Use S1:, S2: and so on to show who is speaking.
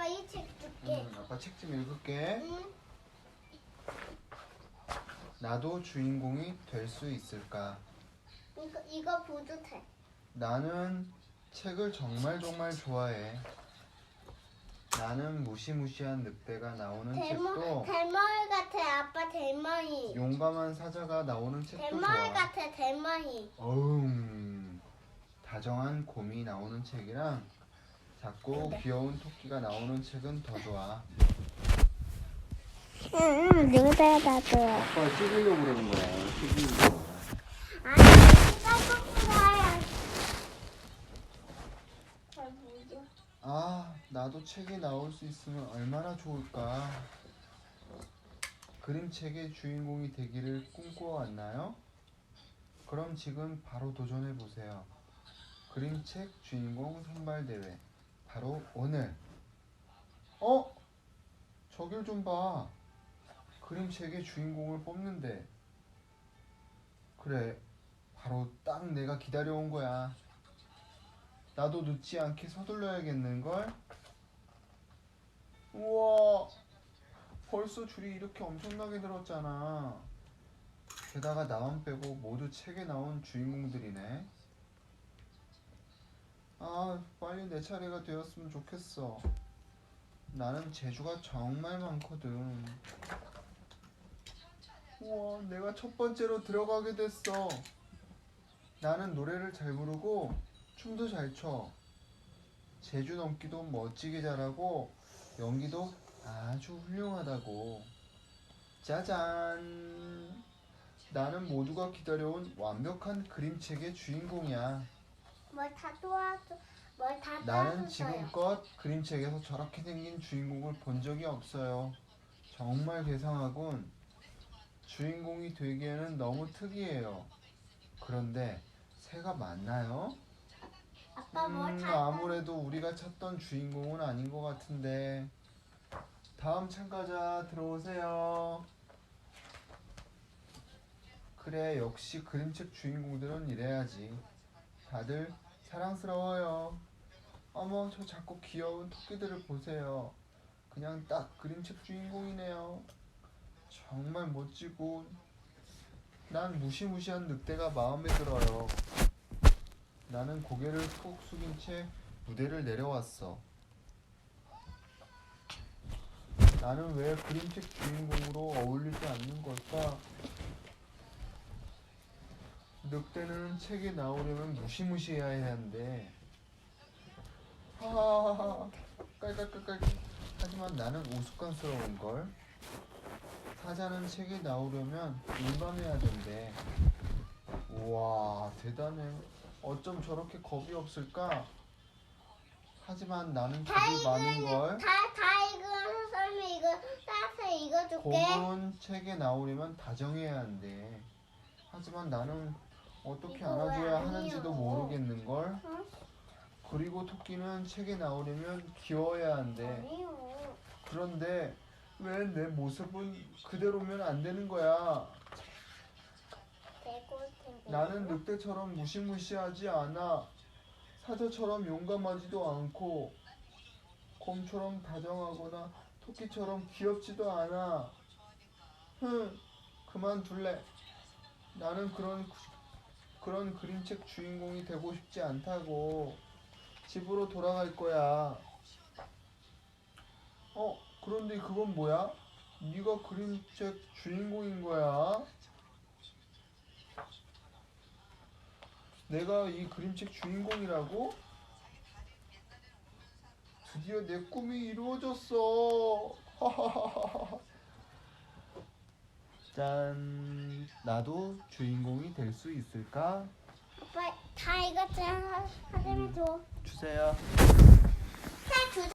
S1: 아빠 이 책 줄게.
S2: 응, 아빠 책 좀 읽을게.
S1: 응.
S2: 나도 주인공이 될 수 있을까?
S1: 이거 이거 보도 돼.
S2: 나는 책을 정말 정말 좋아해. 나는 무시무시한 늑대가 나오는
S1: 대머
S2: 책도
S1: 대머리 같아 아빠 대머리.
S2: 용감한 사자가 나오는 책도
S1: 대머리
S2: 좋아.
S1: 같아 대머리.
S2: 어음 다정한 곰이 나오는 책이랑 작고
S1: 네.
S2: 귀여운 토끼가 나오는 책은 더 좋아.
S1: 응 누가 나도.
S2: 아빠 찍으려고 그러는 거야. 찍으려고.
S1: 아니 보여.
S2: 아, 나도 책이 나올 수 있으면 얼마나 좋을까. 그림책의 주인공이 되기를 꿈꿔왔나요? 그럼 지금 바로 도전해 보세요. 그림책 주인공 선발 대회 바로 오늘. 어? 저길 좀 봐. 그림책의 주인공을 뽑는데. 그래, 바로 딱 내가 기다려온 거야. 나도 늦지 않게 서둘러야겠는걸? 우와 벌써 줄이 이렇게 엄청나게 늘었잖아 게다가 나만 빼고 모두 책에 나온 주인공들이네 아 빨리 내 차례가 되었으면 좋겠어 나는 재주가 정말 많거든 우와 내가 첫 번째로 들어가게 됐어 나는 노래를 잘 부르고 춤도 잘 춰. 제주 넘기도 멋지게 잘하고 연기도 아주 훌륭하다고. 짜잔. 나는 모두가 기다려온 완벽한 그림책의 주인공이야.
S1: 뭘다 도와줘. 뭘다
S2: 나는. 지금껏 그림책에서 저렇게 생긴 주인공을 본 적이 없어요. 정말 괴상하군. 주인공이 되기에는 너무 특이해요. 그런데 새가 맞나요?
S1: 아빠
S2: 음,
S1: 뭘다
S2: 아무래도 우리가 찾던 주인공은 아닌 것 같은데 다음 참가자 들어오세요. 그래 역시 그림책 주인공들은 이래야지. 다들 사랑스러워요. 어머 저 작고 귀여운 토끼들을 보세요. 그냥 딱 그림책 주인공이네요. 정말 멋지고 난 무시무시한 늑대가 마음에 들어요. 나는 고개를 푹 숙인 채 무대를 내려왔어. 나는 왜 그림책 주인공으로 어울리지 않는 걸까? 늑대는 책에 나오려면 무시무시해야 한대. 하하하하. 깔깔깔깔. 하지만 나는 우스꽝스러운 걸. 사자는 책에 나오려면 용감해야 된대. 우와 대단해. 어쩜 저렇게 겁이 없을까? 하지만 나는 겁이 많은 걸.
S1: 다다 이거 선생님 이거 따서 이거 줄게.
S2: 곰은 책에 나오려면 다정해야 한대. 하지만 나는 어떻게 안아줘야? 하는지도 모르겠는 걸.
S1: 응?
S2: 그리고 토끼는 책에 나오려면 귀여워야 한대. 그런데 왜 내 모습은 그대로면 안 되는 거야? 나는 늑대처럼 무시무시하지 않아. 사자처럼 용감하지도 않고 곰처럼 다정하거나 토끼처럼 귀엽지도 않아. 흥, 그만둘래. 나는 그런 그런 그림책 주인공이 되고 싶지 않다고. 집으로 돌아갈 거야. 어, 그런데 그건 뭐야? 네가 그림책 주인공인 거야? 내가 이 그림책 주인공이라고? 드디어 내 꿈이 이루어졌어. 짠. 나도 주인공이 될 수 있을까?
S1: 아빠 다 이거 좀 하- 하면 줘.
S2: 주세요.